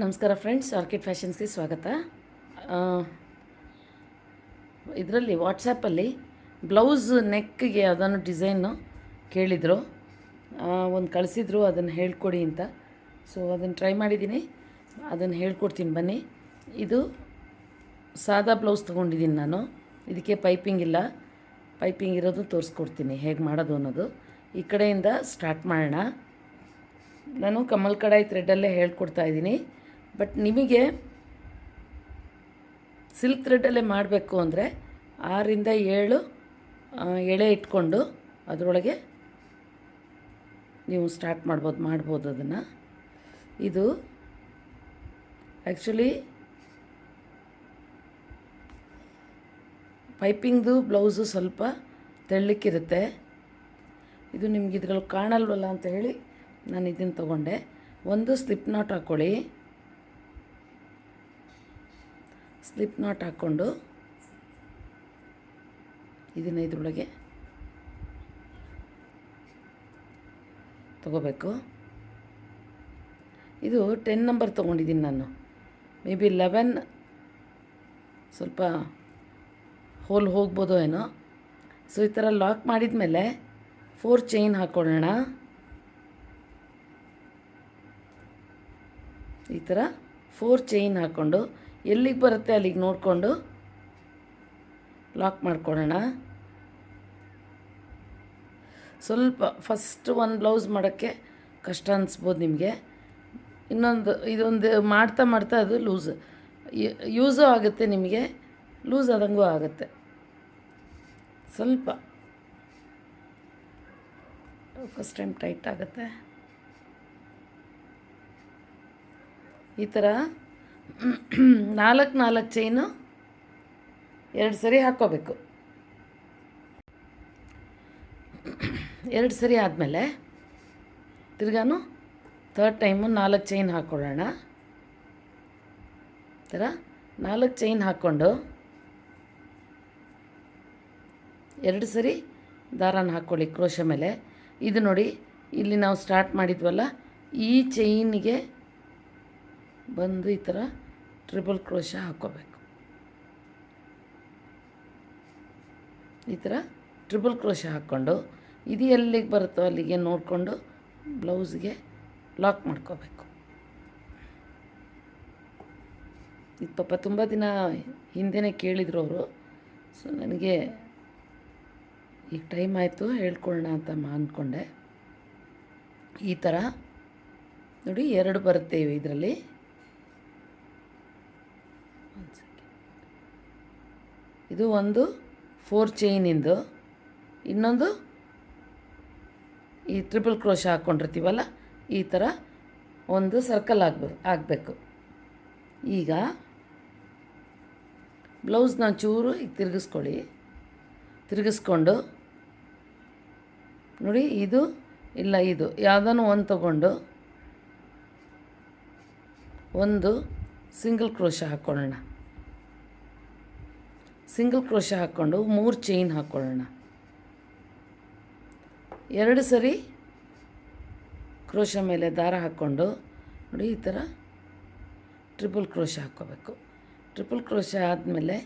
ನಮಸ್ಕಾರ friends orchid ಫ್ಯಾಷನ್ಸ್ಗೆ ಸ್ವಾಗತ. ಇದರಲ್ಲಿ ವಾಟ್ಸಪ್ಪಲ್ಲಿ ಬ್ಲೌಸ್ ನೆಕ್ಗೆ ಅದನ್ನು ಡಿಸೈನು ಕೇಳಿದರು. ಒಂದು ಕಳಿಸಿದ್ರು, ಅದನ್ನು ಹೇಳ್ಕೊಡಿ ಅಂತ. ಸೊ ಅದನ್ನು ಟ್ರೈ ಮಾಡಿದ್ದೀನಿ ಅದನ್ನು ಹೇಳ್ಕೊಡ್ತೀನಿ, ಬನ್ನಿ. ಇದು ಸಾದಾ ಬ್ಲೌಸ್ ತೊಗೊಂಡಿದ್ದೀನಿ ನಾನು. ಇದಕ್ಕೆ ಪೈಪಿಂಗ್ ಇಲ್ಲ. ಪೈಪಿಂಗ್ ಇರೋದು ತೋರಿಸ್ಕೊಡ್ತೀನಿ, ಹೇಗೆ ಮಾಡೋದು ಅನ್ನೋದು. ಈ ಕಡೆಯಿಂದ ಸ್ಟಾರ್ಟ್ ಮಾಡೋಣ. ನಾನು ಕಮಲ್ ಕಡಾಯಿ ಥ್ರೆಡ್ಡಲ್ಲೇ ಹೇಳ್ಕೊಡ್ತಾ ಇದ್ದೀನಿ. ಬಟ್ ನಿಮಗೆ ಸಿಲ್ಕ್ ಥ್ರೆಡಲ್ಲೇ ಮಾಡಬೇಕು ಅಂದರೆ ಆರಿಂದ ಏಳು ಎಳೆ ಇಟ್ಕೊಂಡು ಅದರೊಳಗೆ ನೀವು ಸ್ಟಾರ್ಟ್ ಮಾಡ್ಬೋದು ಮಾಡ್ಬೋದು ಅದನ್ನು. ಇದು ಆ್ಯಕ್ಚುಲಿ ಪೈಪಿಂಗ್ದು ಬ್ಲೌಸು ಸ್ವಲ್ಪ ತೆಳ್ಳಕ್ಕಿರುತ್ತೆ. ಇದು ನಿಮ್ಗೆ ಇದ್ರಲ್ಲಿ ಕಾಣಲ್ವಲ್ಲ ಅಂತ ಹೇಳಿ ನಾನು ಇದನ್ನು ತೊಗೊಂಡೆ. ಒಂದು ಸ್ಲಿಪ್ ನಾಟ್ ಹಾಕ್ಕೊಳ್ಳಿ ಸ್ಲಿಪ್ ನಾಟ್ ಹಾಕ್ಕೊಂಡು ಇದನ್ನು ಇದರೊಳಗೆ ತಗೋಬೇಕು. ಇದು ಟೆನ್ ನಂಬರ್ ತೊಗೊಂಡಿದ್ದೀನಿ ನಾನು. ಮೇ ಬಿ ಲೆವೆನ್ ಸ್ವಲ್ಪ ಹೋಲ್ ಹೋಗ್ಬೋದು ಏನೋ. ಸೊ ಈ ಥರ ಲಾಕ್ ಮಾಡಿದ ಮೇಲೆ ಫೋರ್ ಚೈನ್ ಹಾಕ್ಕೊಳ್ಳೋಣ ಈ ಥರ ಫೋರ್ ಚೈನ್ ಹಾಕ್ಕೊಂಡು ಎಲ್ಲಿಗೆ ಬರುತ್ತೆ ಅಲ್ಲಿಗೆ ನೋಡಿಕೊಂಡು ಲಾಕ್ ಮಾಡ್ಕೊಳ್ಳೋಣ. ಸ್ವಲ್ಪ ಫಸ್ಟ್ ಒಂದು ಬ್ಲೌಸ್ ಮಾಡೋಕ್ಕೆ ಕಷ್ಟ ಅನಿಸ್ಬೋದು ನಿಮಗೆ. ಇನ್ನೊಂದು ಇದೊಂದು ಮಾಡ್ತಾ ಮಾಡ್ತಾ ಅದು ಲೂಸ್. ಯೂಸು ಆಗುತ್ತೆ ನಿಮಗೆ, ಲೂಸ್ ಆದಂಗೂ ಆಗುತ್ತೆ. ಸ್ವಲ್ಪ ಫಸ್ಟ್ ಟೈಮ್ ಟೈಟ್ ಆಗುತ್ತೆ. ಈ ಥರ ನಾಲ್ಕು ನಾಲ್ಕು ಚೈನು ಎರಡು ಸರಿ ಹಾಕ್ಕೋಬೇಕು. ಎರಡು ಸರಿ ಆದಮೇಲೆ ತಿರ್ಗಾನು ಥರ್ಡ್ ಟೈಮು ನಾಲ್ಕು ಚೈನ್ ಹಾಕ್ಕೊಳ್ಳೋಣ. ಥರ ನಾಲ್ಕು ಚೈನ್ ಹಾಕ್ಕೊಂಡು ಎರಡು ಸರಿ ದಾರಾನ ಹಾಕ್ಕೊಳ್ಳಿ ಕ್ರೋಶ ಮೇಲೆ. ಇದು ನೋಡಿ ಇಲ್ಲಿ ನಾವು ಸ್ಟಾರ್ಟ್ ಮಾಡಿದ್ವಲ್ಲ, ಈ ಚೈನಿಗೆ ಬಂದು ಈ ಥರ ಟ್ರಿಬಲ್ ಕ್ರೋಶ ಹಾಕ್ಕೋಬೇಕು. ಈ ಥರ ಟ್ರಿಬಲ್ ಕ್ರೋಶ ಹಾಕ್ಕೊಂಡು ಇದು ಎಲ್ಲಿಗೆ ಬರುತ್ತೋ ಅಲ್ಲಿಗೆ ನೋಡಿಕೊಂಡು ಬ್ಲೌಸ್ಗೆ ಲಾಕ್ ಮಾಡ್ಕೋಬೇಕು. ಇದು ಪಾಪ ತುಂಬ ದಿನ ಹಿಂದೆನೇ ಕೇಳಿದರು ಅವರು. ಸೊ ನನಗೆ ಈಗ ಟೈಮ್ ಆಯಿತು, ಹೇಳ್ಕೊಳ್ಳೋಣ ಅಂತ ಅಂದ್ಕೊಂಡೆ. ಈ ಥರ ನೋಡಿ ಎರಡು ಬರುತ್ತೆ ಇದರಲ್ಲಿ. ಇದು ಒಂದು ಫೋರ್ ಚೈನಿಂದು ಇನ್ನೊಂದು ಈ ಟ್ರಿಪಲ್ ಕ್ರೋಶ ಹಾಕ್ಕೊಂಡಿರ್ತೀವಲ್ಲ ಈ ಥರ ಒಂದು ಸರ್ಕಲ್ ಆಗಬೇಕು ಆಗಬೇಕು. ಈಗ ಬ್ಲೌಸ್ನ ಚೂರು ಈಗ ತಿರುಗಿಸ್ಕೊಳ್ಳಿ. ತಿರುಗಿಸ್ಕೊಂಡು ನೋಡಿ ಇದು ಇಲ್ಲ ಇದು ಯಾವುದನ್ನು ಒಂದು ತಗೊಂಡು ಒಂದು ಸಿಂಗಲ್ ಕ್ರೋಶ ಹಾಕ್ಕೊಳ್ಳೋಣ ಸಿಂಗಲ್ ಕ್ರೋಶ ಹಾಕ್ಕೊಂಡು ಮೂರು ಚೈನ್ ಹಾಕ್ಕೊಳ್ಳೋಣ ಎರಡು ಸರಿ ಕ್ರೋಶ ಮೇಲೆ ದಾರ ಹಾಕ್ಕೊಂಡು ನೋಡಿ ಈ ಥರ ಟ್ರಿಪಲ್ ಕ್ರೋಶ ಹಾಕ್ಕೋಬೇಕು. ಟ್ರಿಪಲ್ ಕ್ರೋಶ ಆದಮೇಲೆ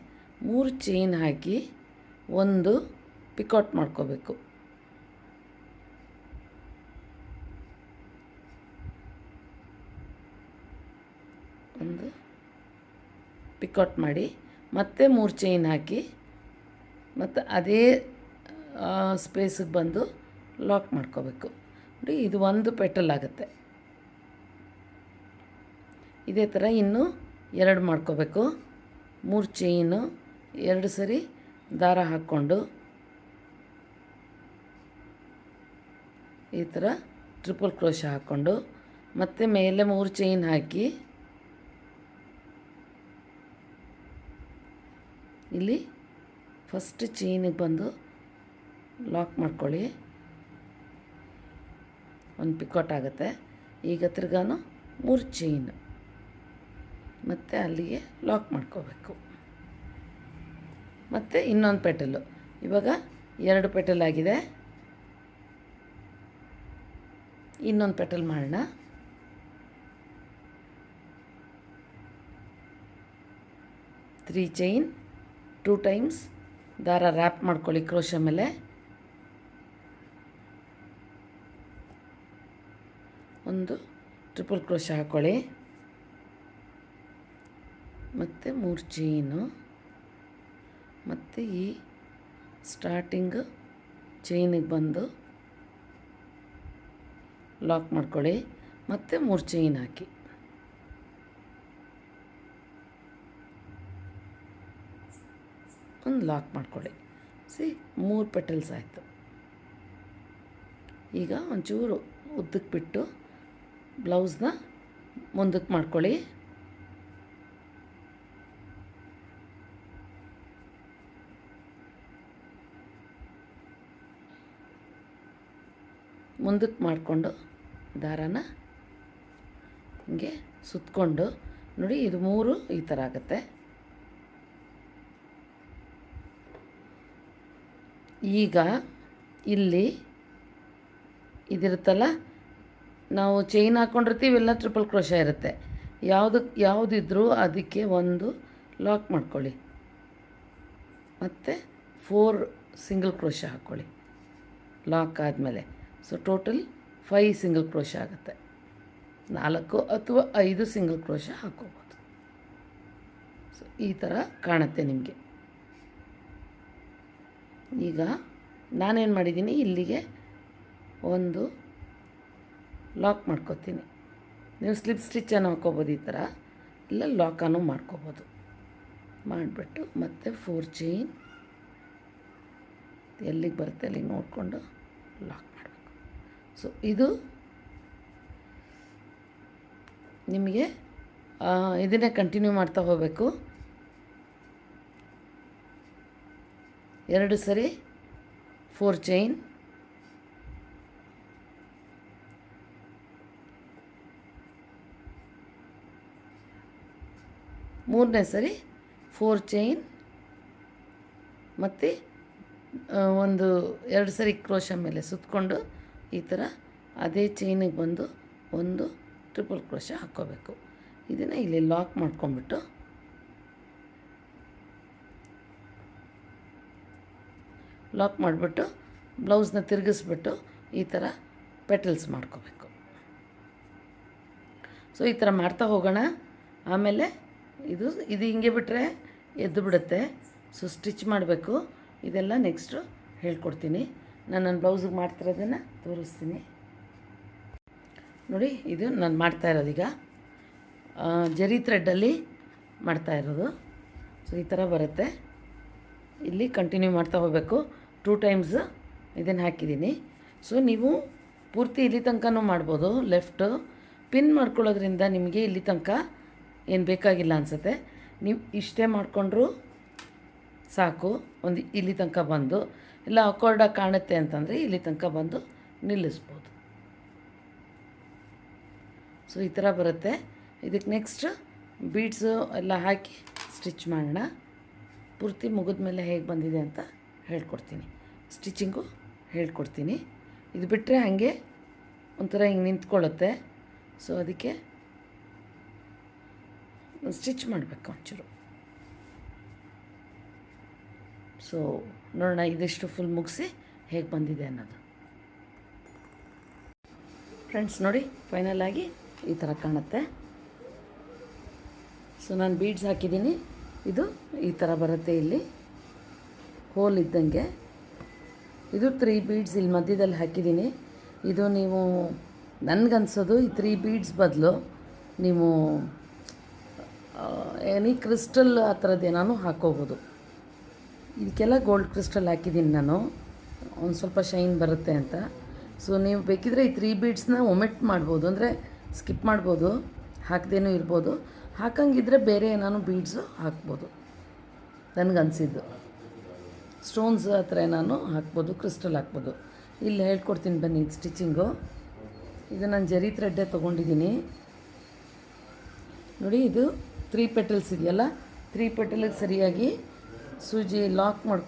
ಮೂರು ಚೈನ್ ಹಾಕಿ ಒಂದು ಪಿಕೌಟ್ ಮಾಡ್ಕೋಬೇಕು. ಒಂದು ಪಿಕೌಟ್ ಮಾಡಿ ಮತ್ತೆ ಮೂರು ಚೈನ್ ಹಾಕಿ ಮತ್ತು ಅದೇ ಸ್ಪೇಸಿಗೆ ಬಂದು ಲಾಕ್ ಮಾಡ್ಕೋಬೇಕು. ನೋಡಿ, ಇದು ಒಂದು ಪೆಟಲ್ ಆಗುತ್ತೆ. ಇದೇ ಥರ ಇನ್ನು ಎರಡು ಮಾಡ್ಕೋಬೇಕು. ಮೂರು ಚೈನು ಎರಡು ಸರಿ ದಾರ ಹಾಕ್ಕೊಂಡು ಈ ಥರ ಟ್ರಿಪಲ್ ಕ್ರೋಶ ಹಾಕ್ಕೊಂಡು ಮತ್ತೆ ಮೇಲೆ ಮೂರು ಚೈನ್ ಹಾಕಿ ಇಲ್ಲಿ ಫಸ್ಟ್ ಚೈನಿಗೆ ಬಂದು ಲಾಕ್ ಮಾಡ್ಕೊಳ್ಳಿ. ಒಂದು ಪಿಕೌಟ್ ಆಗುತ್ತೆ. ಈಗ ತಿರ್ಗಾನು ಮೂರು ಚೈನ್ ಮತ್ತು ಅಲ್ಲಿಗೆ ಲಾಕ್ ಮಾಡ್ಕೋಬೇಕು. ಮತ್ತು ಇನ್ನೊಂದು ಪೆಟಲು. ಇವಾಗ ಎರಡು ಪೆಟಲ್ ಆಗಿದೆ. ಇನ್ನೊಂದು ಪೆಟಲ್ ಮಾಡೋಣ. ತ್ರೀ ಚೈನ್ ಟೂ ಟೈಮ್ಸ್ ದಾರ ರ್ಯಾಪ್ ಮಾಡ್ಕೊಳ್ಳಿ ಕ್ರೋಶ ಮೇಲೆ. ಒಂದು ಟ್ರಿಪಲ್ ಕ್ರೋಶ ಹಾಕ್ಕೊಳ್ಳಿ ಮತ್ತು ಮೂರು ಚೈನು. ಮತ್ತು ಈ ಸ್ಟಾರ್ಟಿಂಗ್ ಚೈನಿಗೆ ಬಂದು ಲಾಕ್ ಮಾಡ್ಕೊಳ್ಳಿ. ಮತ್ತು ಮೂರು ಚೈನ್ ಹಾಕಿ. ಒಂದು ಲಾಕ್ ಮಾಡ್ಕೊಳ್ಳಿ. ಸಿ, ಮೂರು ಪೆಟಲ್ಸ್ ಆಯಿತು. ಈಗ ಒಂಚೂರು ಉದ್ದಕ್ಕೆ ಬಿಟ್ಟು ಬ್ಲೌಸ್ನ ಮುಂದಕ್ಕೆ ಮಾಡ್ಕೊಳ್ಳಿ. ಮುಂದಕ್ಕೆ ಮಾಡಿಕೊಂಡು ದಾರಾನ ಹಿಂಗೆ ಸುತ್ತಕೊಂಡು ನೋಡಿ, ಇದು ಮೂರು ಈ ಥರ ಆಗುತ್ತೆ. ಈಗ ಇಲ್ಲಿ ಇದಿರುತ್ತಲ್ಲ, ನಾವು ಚೈನ್ ಹಾಕ್ಕೊಂಡಿರ್ತೀವಿ ಎಲ್ಲ ಟ್ರಿಪಲ್ ಕ್ರೋಶ ಇರುತ್ತೆ. ಯಾವುದಕ್ಕೆ ಯಾವುದಿದ್ರೂ ಅದಕ್ಕೆ ಒಂದು ಲಾಕ್ ಮಾಡ್ಕೊಳ್ಳಿ. ಮತ್ತು ಫೋರ್ ಸಿಂಗಲ್ ಕ್ರೋಶ ಹಾಕ್ಕೊಳ್ಳಿ ಲಾಕ್ ಆದಮೇಲೆ. So total five single crochet ಆಗುತ್ತೆ. ನಾಲ್ಕು ಅಥವಾ ಐದು ಸಿಂಗಲ್ ಕ್ರೋಶ ಹಾಕ್ಕೋಬೋದು. ಸೊ ಈ ಥರ ಕಾಣುತ್ತೆ ನಿಮಗೆ. ಈಗ ನಾನೇನು ಮಾಡಿದ್ದೀನಿ? ಇಲ್ಲಿಗೆ ಒಂದು ಲಾಕ್ ಮಾಡ್ಕೋತೀನಿ. ನೀವು ಸ್ಲಿಪ್ ಸ್ಟಿಚ್ಚನ್ನು ಹಾಕ್ಕೋಬೋದು ಈ ಥರ. ಇಲ್ಲ ಲಾಕನ್ನು ಮಾಡ್ಕೋಬೋದು. ಮಾಡಿಬಿಟ್ಟು ಮತ್ತು ಫೋರ್ ಚೈನ್ ಎಲ್ಲಿಗೆ ಬರುತ್ತೆ? ಅಲ್ಲಿಗೆ ನೋಡಿಕೊಂಡು ಲಾಕ್ ಮಾಡಬೇಕು. ಸೊ ಇದು ನಿಮಗೆ ಇದನ್ನೇ ಕಂಟಿನ್ಯೂ ಮಾಡ್ತಾ ಹೋಗಬೇಕು. ಎರಡು ಸರಿ ಫೋರ್ ಚೈನ್ ಮೂರನೇ ಸರಿ ಫೋರ್ ಚೈನ್ ಮತ್ತು ಒಂದು ಎರಡು ಸರಿ ಕ್ರೋಶ ಮೇಲೆ ಸುತ್ತಕೊಂಡು ಈ ಥರ ಅದೇ ಚೈನಿಗೆ ಬಂದು ಒಂದು ಟ್ರಿಪಲ್ ಕ್ರೋಶ ಹಾಕ್ಕೋಬೇಕು. ಇದನ್ನು ಇಲ್ಲಿ ಲಾಕ್ ಮಾಡ್ಕೊಂಬಿಟ್ಟು ಲಾಕ್ ಮಾಡಿಬಿಟ್ಟು ಬ್ಲೌಸ್ನ ತಿರುಗಿಸ್ಬಿಟ್ಟು ಈ ಥರ ಪೆಟಲ್ಸ್ ಮಾಡ್ಕೋಬೇಕು. ಸೊ ಈ ಥರ ಮಾಡ್ತಾ ಹೋಗೋಣ. ಆಮೇಲೆ ಇದು ಇದು ಹಿಂಗೆ ಬಿಟ್ಟರೆ ಎದ್ದು ಬಿಡುತ್ತೆ. ಸೊ ಸ್ಟಿಚ್ ಮಾಡಬೇಕು. ಇದೆಲ್ಲ ನೆಕ್ಸ್ಟು ಹೇಳ್ಕೊಡ್ತೀನಿ. ನಾನು ನನ್ನ ಬ್ಲೌಸಿಗೆ ಮಾಡ್ತಿರೋದನ್ನು ತೋರಿಸ್ತೀನಿ. ನೋಡಿ, ಇದು ನಾನು ಮಾಡ್ತಾ ಇರೋದೀಗ. ಈಗ ಜರಿ ಥ್ರೆಡ್ಡಲ್ಲಿ ಮಾಡ್ತಾ ಇರೋದು. ಸೊ ಈ ಥರ ಬರುತ್ತೆ. ಇಲ್ಲಿ ಕಂಟಿನ್ಯೂ ಮಾಡ್ತಾ ಹೋಗಬೇಕು. ಟೂ ಟೈಮ್ಸ್ ಇದನ್ನು ಹಾಕಿದ್ದೀನಿ. ಸೊ ನೀವು ಪೂರ್ತಿ ಇಲ್ಲಿ ತನಕನೂ ಮಾಡ್ಬೋದು. ಲೆಫ್ಟು ಪಿನ್ ಮಾಡ್ಕೊಳ್ಳೋದ್ರಿಂದ ನಿಮಗೆ ಇಲ್ಲಿ ತನಕ ಏನು ಬೇಕಾಗಿಲ್ಲ ಅನಿಸುತ್ತೆ. ನೀವು ಇಷ್ಟೇ ಮಾಡಿಕೊಂಡ್ರೂ ಸಾಕು. ಒಂದು ಇಲ್ಲಿ ತನಕ ಬಂದು, ಇಲ್ಲ ಅಕೋರ್ಡಾಗಿ ಕಾಣುತ್ತೆ ಅಂತಂದರೆ ಇಲ್ಲಿ ತನಕ ಬಂದು ನಿಲ್ಲಿಸ್ಬೋದು. ಸೊ ಈ ಥರ ಬರುತ್ತೆ. ಇದಕ್ಕೆ ನೆಕ್ಸ್ಟ್ ಬೀಡ್ಸು ಎಲ್ಲ ಹಾಕಿ ಸ್ಟಿಚ್ ಮಾಡೋಣ. ಪೂರ್ತಿ ಮುಗಿದ ಮೇಲೆ ಹೇಗೆ ಬಂದಿದೆ ಅಂತ ಹೇಳ್ಕೊಡ್ತೀನಿ. ಸ್ಟಿಚಿಂಗು ಹೇಳ್ಕೊಡ್ತೀನಿ. ಇದು ಬಿಟ್ಟರೆ ಹಾಗೆ ಒಂಥರ ಹಿಂಗೆ ನಿಂತ್ಕೊಳ್ಳುತ್ತೆ. ಸೊ ಅದಕ್ಕೆ ಸ್ಟಿಚ್ ಮಾಡಬೇಕು ಒಂಚೂರು. ಸೊ ನೋಡೋಣ ಇದಿಷ್ಟು ಫುಲ್ ಮುಗಿಸಿ ಹೇಗೆ ಬಂದಿದೆ ಅನ್ನೋದು. ಫ್ರೆಂಡ್ಸ್ ನೋಡಿ ಫೈನಲ್ ಆಗಿ ಈ ಥರ ಕಾಣುತ್ತೆ. ಸೊ ನಾನು ಬೀಡ್ಸ್ ಹಾಕಿದ್ದೀನಿ. ಇದು ಈ ಥರ ಬರುತ್ತೆ ಇಲ್ಲಿ. ಹೋಲ್ ಇದ್ದಂಗೆ. ಇದು ತ್ರೀ ಬೀಡ್ಸ್ ಇಲ್ಲಿ ಮಧ್ಯದಲ್ಲಿ ಹಾಕಿದ್ದೀನಿ. ಇದು ನೀವು, ನನಗನ್ಸೋದು ಈ ತ್ರೀ ಬೀಡ್ಸ್ ಬದಲು ನೀವು ಎನಿ ಕ್ರಿಸ್ಟಲ್ ಆ ಥರದ್ದು ನಾನು ಹಾಕೋಬೋದು. ಇದಕ್ಕೆಲ್ಲ ಗೋಲ್ಡ್ ಕ್ರಿಸ್ಟಲ್ ಹಾಕಿದ್ದೀನಿ ನಾನು. ಒಂದು ಸ್ವಲ್ಪ ಶೈನ್ ಬರುತ್ತೆ ಅಂತ. ಸೊ ನೀವು ಬೇಕಿದ್ರೆ ಈ ತ್ರೀ ಬೀಡ್ಸ್ನ ಒಮಿಟ್ ಮಾಡ್ಬೋದು. ಅಂದರೆ ಸ್ಕಿಪ್ ಮಾಡ್ಬೋದು. ಹಾಕ್ದೇನೂ ಇರ್ಬೋದು. ಹಾಕಂಗಿದ್ರೆ ಬೇರೆ ಏನಾನು ಬೀಡ್ಸು ಹಾಕ್ಬೋದು. ನನಗನ್ಸಿದ್ದು. ಸ್ಟೋನ್ಸ್ ಹತ್ರ ನಾನು ಹಾಕ್ಬೋದು, ಕ್ರಿಸ್ಟಲ್ ಹಾಕ್ಬೋದು. ಇಲ್ಲಿ ಹೇಳ್ಕೊಡ್ತೀನಿ ಬನ್ನಿ ಸ್ಟಿಚಿಂಗು. ಇದು ನಾನು ಜರಿ ಥ್ರೆಡ್ಡೇ ತೊಗೊಂಡಿದ್ದೀನಿ. ನೋಡಿ, ಇದು ತ್ರೀ ಪೆಟಲ್ಸ್ ಇದೆಯಲ್ಲ ತ್ರೀ ಪೆಟಲಿಗೆ ಸರಿಯಾಗಿ ಸೂಜಿ ಲಾಕ್ ಮಾಡಿ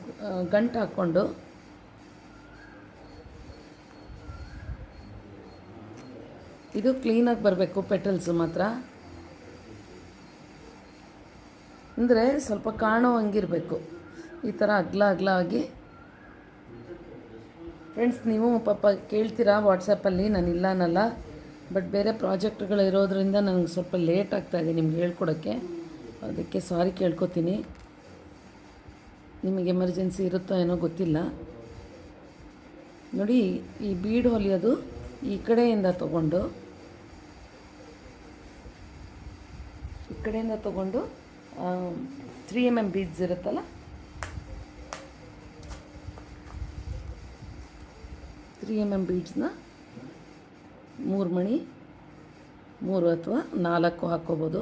ಗಂಟು ಹಾಕ್ಕೊಂಡು. ಇದು ಕ್ಲೀನಾಗಿ ಬರಬೇಕು ಪೆಟಲ್ಸು ಮಾತ್ರ. ಅಂದರೆ ಸ್ವಲ್ಪ ಕಾಣೋ ಹಂಗಿರಬೇಕು. ಈ ಥರ ಅಗ್ಲ ಅಗ್ಲ ಆಗಿ. ಫ್ರೆಂಡ್ಸ್ ನೀವು ಪಾಪ ಕೇಳ್ತೀರಾ ವಾಟ್ಸಪ್ಪಲ್ಲಿ ನಾನು ಇಲ್ಲ ಅನ್ನಲ್ಲ. ಬಟ್ ಬೇರೆ ಪ್ರಾಜೆಕ್ಟ್ಗಳು ಇರೋದ್ರಿಂದ ನನಗೆ ಸ್ವಲ್ಪ ಲೇಟ್ ಆಗ್ತಾಯಿದೆ ನಿಮ್ಗೆ ಹೇಳ್ಕೊಡೋಕ್ಕೆ. ಅದಕ್ಕೆ ಸಾರಿ ಕೇಳ್ಕೊತೀನಿ. ನಿಮಗೆ ಎಮರ್ಜೆನ್ಸಿ ಇರುತ್ತೋ ಏನೋ ಗೊತ್ತಿಲ್ಲ. ನೋಡಿ, ಈ ಬೀಡ್ ಹೊಲಿಯೋದು ಈ ಕಡೆಯಿಂದ ತಗೊಂಡು, ಈ ಕಡೆಯಿಂದ ತಗೊಂಡು ತ್ರೀ ಎಂ ಎಂ ಬೀಡ್ಸ್ ಇರುತ್ತಲ್ಲ? ತ್ರೀ ಎಂ ಎಂ ಬೀಡ್ಸ್ನ ಮೂರು ಮಣಿ, ಮೂರು ಅಥವಾ ನಾಲ್ಕು ಹಾಕ್ಕೋಬೋದು.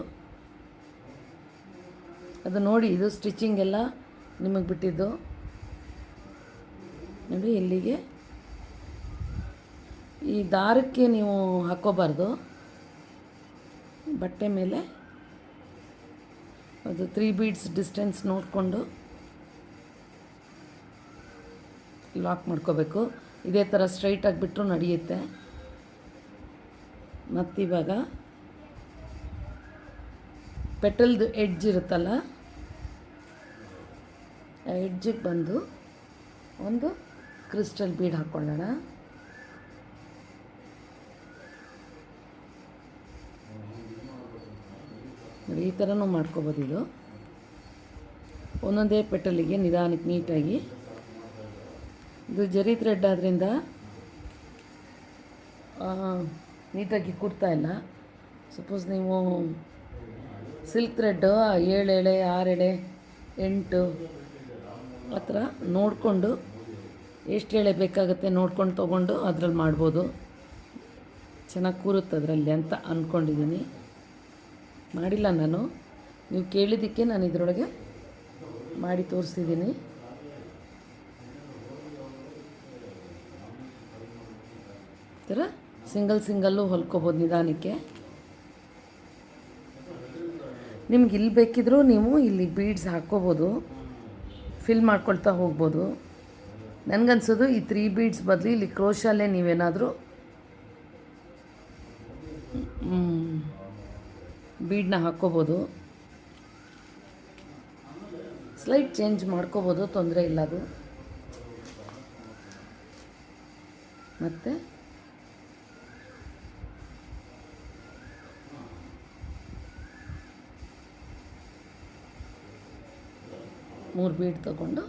ಅದು ನೋಡಿ, ಇದು ಸ್ಟಿಚಿಂಗ್ ಎಲ್ಲ ನಿಮಗೆ ಬಿಟ್ಟಿದ್ದು. ನೋಡಿ, ಇಲ್ಲಿಗೆ. ಈ ದಾರಕ್ಕೆ ನೀವು ಹಾಕ್ಕೋಬಾರ್ದು. ಬಟ್ಟೆ ಮೇಲೆ ಅದು ತ್ರೀ ಬೀಡ್ಸ್ ಡಿಸ್ಟೆನ್ಸ್ ನೋಡಿಕೊಂಡು ಲಾಕ್ ಮಾಡ್ಕೋಬೇಕು. ಇದೇ ಥರ ಸ್ಟ್ರೈಟಾಗಿ ಬಿಟ್ಟರು ನಡೆಯುತ್ತೆ. ಮತ್ತಿವಾಗ ಪೆಟಲ್ದು ಎಡ್ಜ್ ಇರುತ್ತಲ್ಲ, ಆ ಎಡ್ಜಿಗೆ ಬಂದು ಒಂದು ಕ್ರಿಸ್ಟಲ್ ಬೀಡ್ ಹಾಕ್ಕೊಳ್ಳೋಣ ನೋಡಿ, ಈ ಥರನೂ ಮಾಡ್ಕೋಬೋದು ಇದು. ಒಂದೊಂದೇ ಪೆಟಲಿಗೆ ನಿಧಾನಕ್ಕೆ ನೀಟಾಗಿ ಇದು ಜರಿ ಥ್ರೆಡ್ ಆದ್ದರಿಂದ ನೀಟಾಗಿ ಕೂರ್ತಾ ಇಲ್ಲ. ಸಪೋಸ್ ನೀವು ಸಿಲ್ಕ್ ಥ್ರೆಡ್ಡು ಏಳು ಎಳೆ, ಆರು ಎಳೆ, ಎಂಟು ಆ ಥರ ನೋಡಿಕೊಂಡು ಎಷ್ಟು ಎಳೆ ಬೇಕಾಗುತ್ತೆ ನೋಡ್ಕೊಂಡು ತೊಗೊಂಡು ಅದ್ರಲ್ಲಿ ಮಾಡ್ಬೋದು. ಚೆನ್ನಾಗಿ ಕೂರುತ್ತೆ ಅದರಲ್ಲಿ ಅಂತ ಅಂದ್ಕೊಂಡಿದ್ದೀನಿ ಮಾಡಿಲ್ಲ ನಾನು. ನೀವು ಕೇಳಿದ್ದಕ್ಕೆ ನಾನು ಇದರೊಳಗೆ ಮಾಡಿ ತೋರಿಸಿದ್ದೀನಿ ಥರ ಸಿಂಗಲ್ ಸಿಂಗಲ್ಲು ಹೊಲ್ಕೋಬೋದು ನಿಧಾನಕ್ಕೆ. ನಿಮ್ಗೆ ಇಲ್ಲಿ ಬೇಕಿದ್ರೂ ನೀವು ಇಲ್ಲಿ ಬೀಡ್ಸ್ ಹಾಕ್ಕೋಬೋದು. ಫಿಲ್ ಮಾಡ್ಕೊಳ್ತಾ ಹೋಗ್ಬೋದು. ನನಗನ್ಸೋದು ಈ ತ್ರೀ ಬೀಡ್ಸ್ ಬದಲು ಇಲ್ಲಿ ಕ್ರೋಶಲ್ಲೇ ನೀವೇನಾದರೂ ಬೀಡನ್ನ ಹಾಕ್ಕೋಬೋದು. ಸ್ಲೈಟ್ ಚೇಂಜ್ ಮಾಡ್ಕೋಬೋದು, ತೊಂದರೆ ಇಲ್ಲ ಅದು. ಮತ್ತು? ಮೂರು ಬೀಟ್ ತಗೊಂಡು.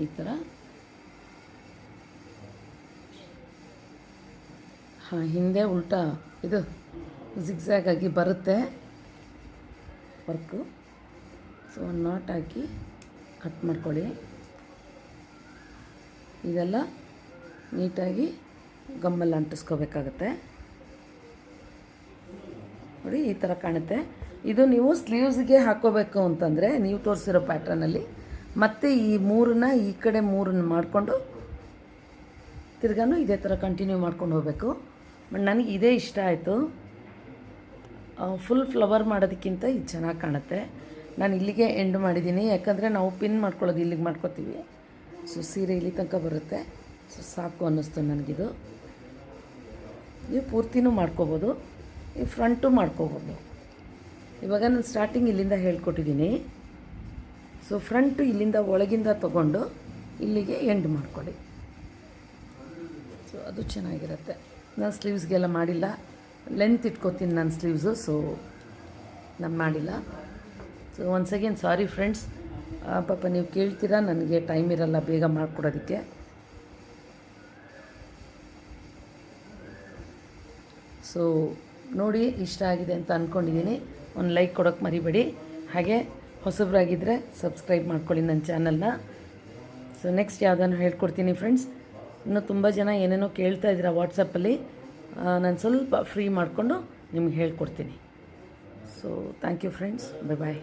ಈ ಥರ. ಹಾಂ, ಹಿಂದೆ ಉಲ್ಟಾ ಇದು ಝಿಗ್ಝ್ಯಾಗ್ ಆಗಿ ಬರುತ್ತೆ. ವರ್ಕು. ಸೊ ನಾಟ್ ಹಾಕಿ ಕಟ್ ಮಾಡ್ಕೊಳ್ಳಿ. ಇದೆಲ್ಲ ನೀಟಾಗಿ ಗಮ್ಮಲ್ಲಿ ಅಂಟಿಸ್ಕೋಬೇಕಾಗತ್ತೆ. ನೋಡಿ, ಈ ಥರ ಕಾಣುತ್ತೆ. ಇದು ನೀವು ಸ್ಲೀವ್ಸ್ಗೆ ಹಾಕೋಬೇಕು ಅಂತಂದರೆ ನೀವು ತೋರಿಸಿರೋ ಪ್ಯಾಟ್ರನಲ್ಲಿ ಮತ್ತು ಈ ಮೂರನ್ನ, ಈ ಕಡೆ ಮೂರನ್ನ ಮಾಡಿಕೊಂಡು ತಿರ್ಗಾನು ಇದೇ ಥರ ಕಂಟಿನ್ಯೂ ಮಾಡ್ಕೊಂಡು ಹೋಗಬೇಕು. ಬಟ್ ನನಗೆ ಇದೇ ಇಷ್ಟ ಆಯಿತು. ಫುಲ್ ಫ್ಲವರ್ ಮಾಡೋದಕ್ಕಿಂತ ಇದು ಚೆನ್ನಾಗಿ ಕಾಣುತ್ತೆ. ನಾನು ಇಲ್ಲಿಗೆ ಎಂಡ್ ಮಾಡಿದ್ದೀನಿ ಯಾಕಂದರೆ ನಾವು ಪಿನ್ ಮಾಡ್ಕೊಳ್ಳೋದು ಇಲ್ಲಿಗೆ ಮಾಡ್ಕೋತೀವಿ. ಸೊ ಸೀರೆ ಇಲ್ಲಿ ತನಕ ಬರುತ್ತೆ. ಸೊ ಸಾಕು ಅನ್ನಿಸ್ತು ನನಗಿದು. ನೀವು ಪೂರ್ತಿನೂ ಮಾಡ್ಕೋಬೋದು. ಈ ಫ್ರಂಟು ಮಾಡ್ಕೋಬೋದು. ಇವಾಗ ನಾನು ಸ್ಟಾರ್ಟಿಂಗ್ ಇಲ್ಲಿಂದ ಹೇಳ್ಕೊಟ್ಟಿದ್ದೀನಿ. ಸೊ ಫ್ರಂಟು ಇಲ್ಲಿಂದ ಒಳಗಿಂದ ತಗೊಂಡು ಇಲ್ಲಿಗೆ ಎಂಡ್ ಮಾಡ್ಕೊಳ್ಳಿ. ಸೊ ಅದು ಚೆನ್ನಾಗಿರುತ್ತೆ. ನಾನು ಸ್ಲೀವ್ಸ್ಗೆಲ್ಲ ಮಾಡಿಲ್ಲ. ಲೆಂತ್ ಇಟ್ಕೋತೀನಿ ನಾನು ಸ್ಲೀವ್ಸು ಸೊ ನಾನು ಮಾಡಿಲ್ಲ. So once again sorry friends ಪಾಪ ನೀವು ಕೇಳ್ತೀರಾ? ನನಗೆ ಟೈಮ್ ಇರಲ್ಲ, ಬೇಗ ಮಾಡಿಕೊಡೋದಕ್ಕೆ. ಸೊ ನೋಡಿ ಇಷ್ಟ ಆಗಿದೆ ಅಂತ ಅಂದ್ಕೊಂಡಿದ್ದೀನಿ ಒಂದು ಲೈಕ್ ಕೊಡೋಕ್ಕೆ ಮರಿಬೇಡಿ. ಹಾಗೆ ಹೊಸಬ್ರಾಗಿದ್ದರೆ ಸಬ್ಸ್ಕ್ರೈಬ್ ಮಾಡ್ಕೊಳ್ಳಿ ನನ್ನ ಚಾನಲ್ನ. ಸೊ ನೆಕ್ಸ್ಟ್ ಯಾವುದನ್ನು ಹೇಳ್ಕೊಡ್ತೀನಿ ಫ್ರೆಂಡ್ಸ್ ಇನ್ನೂ ತುಂಬ ಜನ ಏನೇನೋ ಕೇಳ್ತಾ ಇದ್ದೀರಾ ವಾಟ್ಸಪ್ಪಲ್ಲಿ ನಾನು ಸ್ವಲ್ಪ ಫ್ರೀ ಮಾಡಿಕೊಂಡು ನಿಮ್ಗೆ ಹೇಳ್ಕೊಡ್ತೀನಿ. So thank you friends bye bye